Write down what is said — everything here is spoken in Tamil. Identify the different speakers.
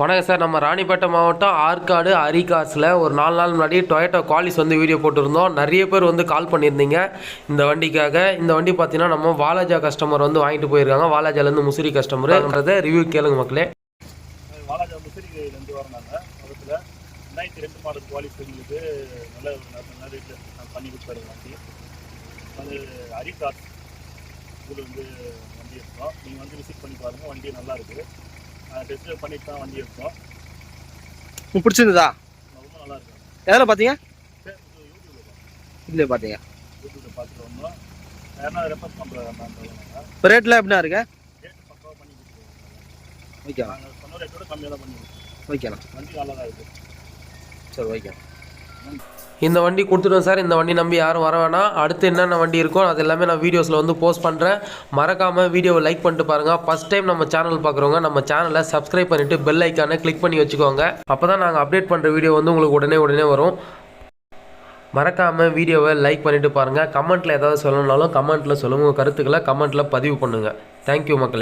Speaker 1: வணக்கம் சார் நம்ம ராணிப்பேட்டை மாவட்டம் ஆற்காடு அரிகாஸில் ஒரு நாலு நாள் முன்னாடி டொயேட்டோ குவாலிஸ் வந்து வீடியோ போட்டிருந்தோம். நிறைய பேர் வந்து கால் பண்ணியிருந்தீங்க. இந்த வண்டிக்காக. இந்த வண்டி பார்த்தீங்கன்னா நம்ம வாலாஜா கஸ்டமர் வந்து வாங்கிட்டு போயிருக்காங்க. வாலாஜாலேருந்து முசிறி கஸ்டமருன்றதை ரிவ்யூ கேளுங்க மக்களே.
Speaker 2: வாலாஜா முசிறிலேருந்து வரனாங்க பக்கத்தில் ரெண்டாயிரத்தி ரெண்டு மாடல் குவாலிட்டி உங்களுக்கு நல்ல ஒரு நல்ல நல்ல ரேட்டில் பண்ணி கொடுத்தாரு வண்டி. அது அரிகாஸ். இதில் வந்து வண்டி இருக்கோம் நீங்கள் வந்து விசிட் பண்ணி பாருங்கள் வண்டி நல்லா இருக்குது டெஸ்ட் ட்ரைவ் பண்ணிட்டு தான் வண்டி இருக்கோம்
Speaker 3: உங்களுக்கு பிடிச்சிருந்ததா?
Speaker 2: ரொம்ப நல்லா இருக்கு.
Speaker 3: எதில் பார்த்தீங்க
Speaker 2: சரி இது யூடியூப்ல பார்த்தோம்
Speaker 3: இதில் பார்த்தீங்க
Speaker 2: யூடியூப்ல பார்த்துட்டு வந்தோம். யாருன்னா ரெஃபர் பண்ணுறாங்க
Speaker 3: இப்போ ரேட்லாம் எப்படிண்ணா இருக்கு?
Speaker 2: ரேட்டு பக்காவாக பண்ணி
Speaker 3: ஓகேண்ணா
Speaker 2: நாங்கள் சொன்ன ரேட்டோட கம்மியாக தான் பண்ணி
Speaker 3: ஓகேண்ணா.
Speaker 2: வண்டி நல்லா தான் இருக்குது
Speaker 3: சரி ஓகே.
Speaker 1: இந்த வண்டி கொடுத்துட்டோம் சார். இந்த வண்டி நம்பி யாரும் வர வேணாம். அடுத்து என்னென்ன வண்டி இருக்கோ அது எல்லாமே நான் வீடியோஸில் வந்து போஸ்ட் பண்ணுறேன் மறக்காமல் வீடியோவை லைக் பண்ணிட்டு பாருங்கள் ஃபஸ்ட் டைம் நம்ம சேனல் பார்க்குறவங்க நம்ம சேனலை சப்ஸ்கிரைப் பண்ணிவிட்டு பெல் ஐக்கானை கிளிக் பண்ணி வச்சுக்கோங்க. அப்போ தான் நாங்கள் அப்டேட் பண்ணுற வீடியோ வந்து உங்களுக்கு உடனே உடனே வரும். மறக்காமல் வீடியோவை லைக் பண்ணிவிட்டு பாருங்கள் கமெண்ட்டில் ஏதாவது சொல்லணும்னாலும் கமெண்ட்டில் சொல்லுங்கள் உங்கள் கருத்துக்களை கமெண்ட்டில் பதிவு பண்ணுங்கள் தேங்க்யூ மக்களே.